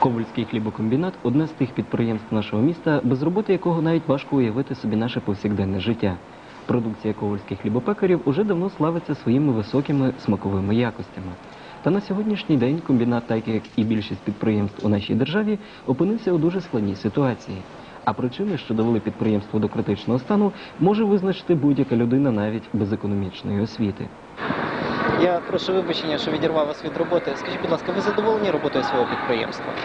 Ковальський хлібокомбінат одне з тих підприємств нашого міста, без роботи якого навіть важко уявити собі наше повсякденне життя. Продукція ковальських хлібопекарів уже давно славиться своїми високими смаковими якостями. Та на сьогоднішній день комбінат, так як і більшість підприємств у нашій державі, опинився у дуже складній ситуації. А причини, що довели підприємство до критичного стану, може визначити будь-яка людина навіть без економічної освіти. Я прошу вибачення, що відірвав вас від роботи. Скажіть, будь ласка, ви задоволені роботою свого підприємства?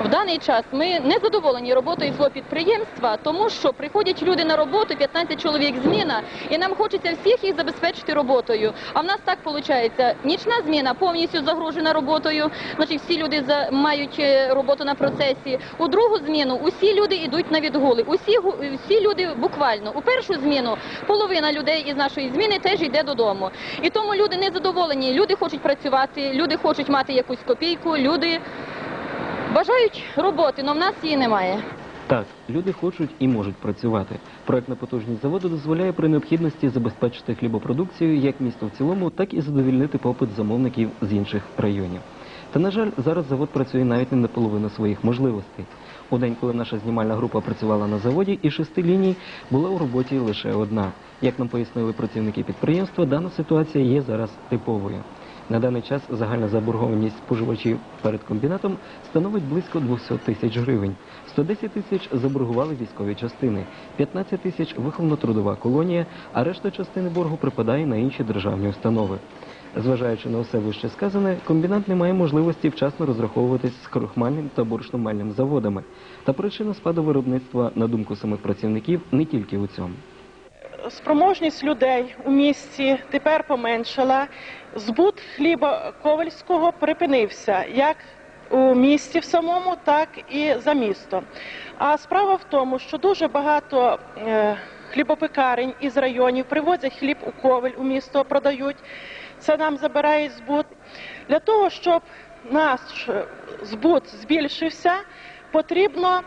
В даний час ми не задоволені роботою свого підприємства, тому що приходять люди на роботу, 15 чоловік зміна, і нам хочеться всіх їх забезпечити роботою. А в нас так виходить, нічна зміна повністю загружена роботою. Значить, всі люди мають е, роботу на процесі. У другу зміну усі люди йдуть на відгули. Усі всі люди буквально у першу зміну половина людей із нашої зміни теж йде додому. І тому люди не задоволені. Люди хочуть працювати, люди хочуть мати якусь копійку, люди. Бажають роботи, але в нас її немає. Так, люди хочуть і можуть працювати. Проектна потужність заводу дозволяє при необхідності забезпечити хлібопродукцію як місто в цілому, так і задовільнити попит замовників з інших районів. Та на жаль, зараз завод працює навіть не на половину своїх можливостей. У день, коли наша знімальна група працювала на заводі, із шести ліній була у роботі лише одна. Як нам пояснили працівники підприємства, дана ситуація є зараз типовою. На даний час загальна заборгованість споживачів перед комбінатом становить близько 200 тисяч гривень. 110 тисяч заборгували військові частини, 15 тисяч виховно-трудова колонія, а решта частини боргу припадає на інші державні установи. Зважаючи на усе вище сказане, комбінат не має можливості вчасно розраховуватись з крохмальним та борошномальним заводами. Та причина спаду виробництва, на думку самих працівників, не тільки у цьому. Спроможність людей у місті тепер поменшала. Збут хліба ковальського припинився як у місті в самому, так і за місто. А справа в тому, що дуже багато е, хлібопекарень із районів привозять хліб у коваль у місто, продають. Це нам забирає збут. Для того, щоб наш е, збут збільшився, потрібно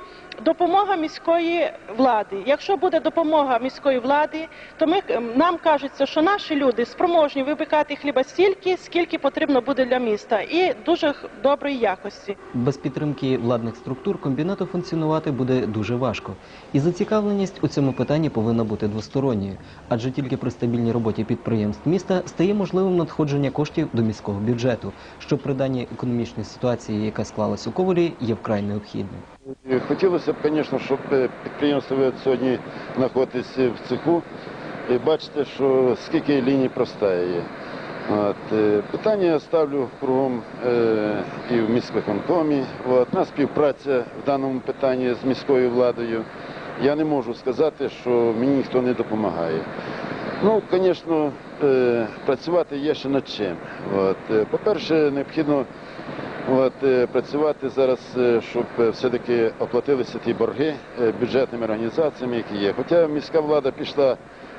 допомога міської влади. Якщо буде допомога міської влади, то ми нам кажеться, що наші люди спроможні випікати хліба стільки, скільки потрібно буде для міста, і дуже доброї якості. Без підтримки владних структур комбінату функціонувати буде дуже важко. І зацікавленість у цьому питанні повинна бути двосторонньою, адже тільки при стабільній роботі підприємств міста стає можливим надходження коштів до міського бюджету, що при даній економічній ситуації, яка склалась у Ковалі, є вкрай необхідним. Е, Хотілося б, звісно, щоб е, підприємство сьогодні знаходитесь в цеху і бачите, що скільки ліній простає. От, е, питання я ставлю кругом е, і в міськвиконкомі. От, на співпраця в даному питанні з міською владою. Я не можу сказати, що мені ніхто не допомагає. Ну, звісно, е, працювати є ще над чим. По-перше, необхідно От, е, працювати зараз, е, щоб е, все-таки оплатилися ті борги бюджетними організаціями, які є. Хоча міська влада пішла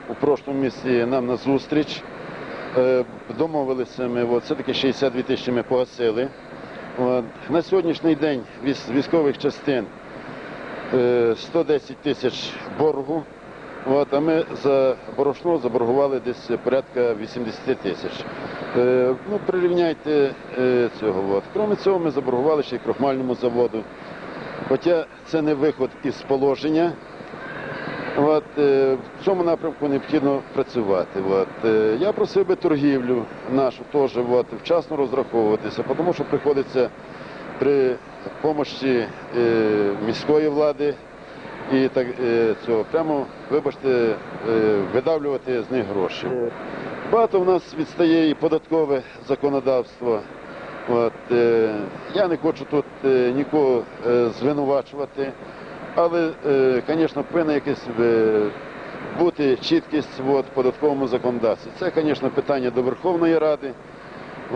у прошлому місці нам на зустріч, домовилися ми, все-таки 62 тисячі ми погасили. От, на сьогоднішній день військ- військових частин е, 110 тисяч боргу. От, а ми за борошно заборгували десь порядка 80 тисяч. Е, ну, прирівняйте е, цього. От. Крім цього, ми заборгували ще й крохмальному заводу. Хоча це не виход із положення. От, е, в цьому напрямку необхідно працювати. От. Е, я просив би торгівлю нашу теж от, вчасно розраховуватися, тому що приходиться при допомозі е, міської влади і так е, цього прямо, вибачте, е, видавлювати з них гроші. Багато в нас відстає і податкове законодавство. От, е, я не хочу тут е, нікого е, звинувачувати, але, е, звісно, повинна якась е, бути чіткість в податковому законодавстві. Це, звісно, питання до Верховної Ради.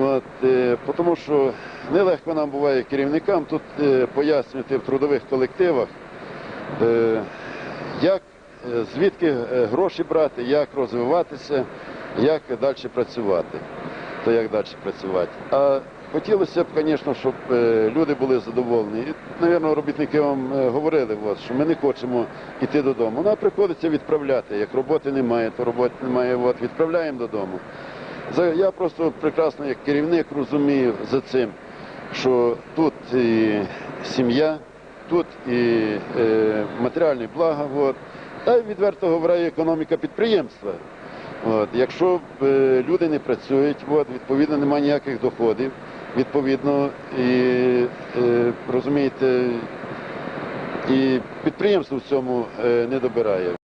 От, е, тому що нелегко нам буває керівникам тут е, пояснювати в трудових колективах, е, як, е, звідки е, гроші брати, як розвиватися, як далі працювати. То як далі працювати. А хотілося б, звісно, щоб е, люди були задоволені. І, мабуть, робітники вам е, говорили, що ми не хочемо йти додому. Нам приходиться відправляти. Як роботи немає, то роботи немає, от, відправляємо додому. Я просто прекрасно як керівник розумію за цим. що тут і сім'я, тут і е, матеріальні блага, от, та й відверто говоря, економіка підприємства. От, якщо е, люди не працюють, от, відповідно немає ніяких доходів, відповідно, і е, розумієте, і підприємство в цьому е, не добирає.